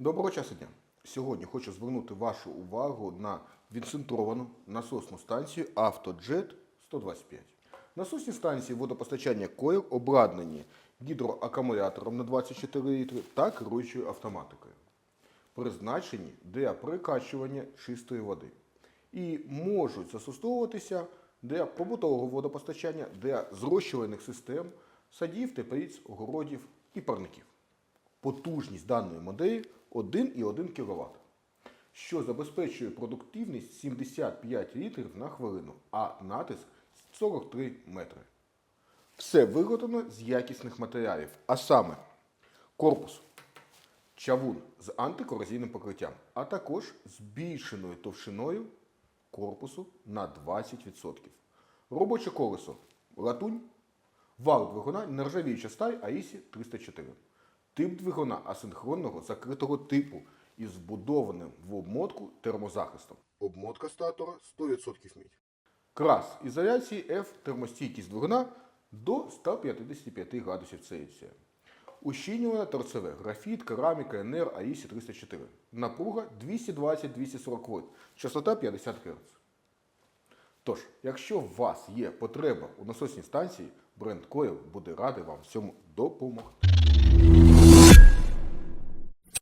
Доброго часу дня. Сьогодні хочу звернути вашу увагу на відцентровану насосну станцію Автоджет 125. Насосні станції водопостачання коїл обладнані гідроакумулятором на 24 літри та керуючою автоматикою. Призначені для прикачування чистої води і можуть застосовуватися для побутового водопостачання, для зрощувальних систем, садів, теплиць, огородів і парників. Потужність даної моделі 1,1 кВт, що забезпечує продуктивність 75 літрів на хвилину, а натиск 43 метри. Все виготовлено з якісних матеріалів, а саме корпус, чавун з антикорозійним покриттям, а також збільшеною товщиною корпусу на 20%. Робоче колесо латунь, вал двигуна нержавіюча сталь АІСі 304. Тип двигуна асинхронного закритого типу із вбудованим в обмотку термозахистом. Обмотка статора 100% мідь. Крас ізоляції F термостійкість двигуна до 155 градусів Цельсія. Ущільнюване торцеве, графіт, кераміка, НР АІСі 304. Напруга 220-240 вольт, частота 50 Гц. Тож, якщо у вас є потреба у насосній станції, бренд Coil буде радий вам в цьому допомогти.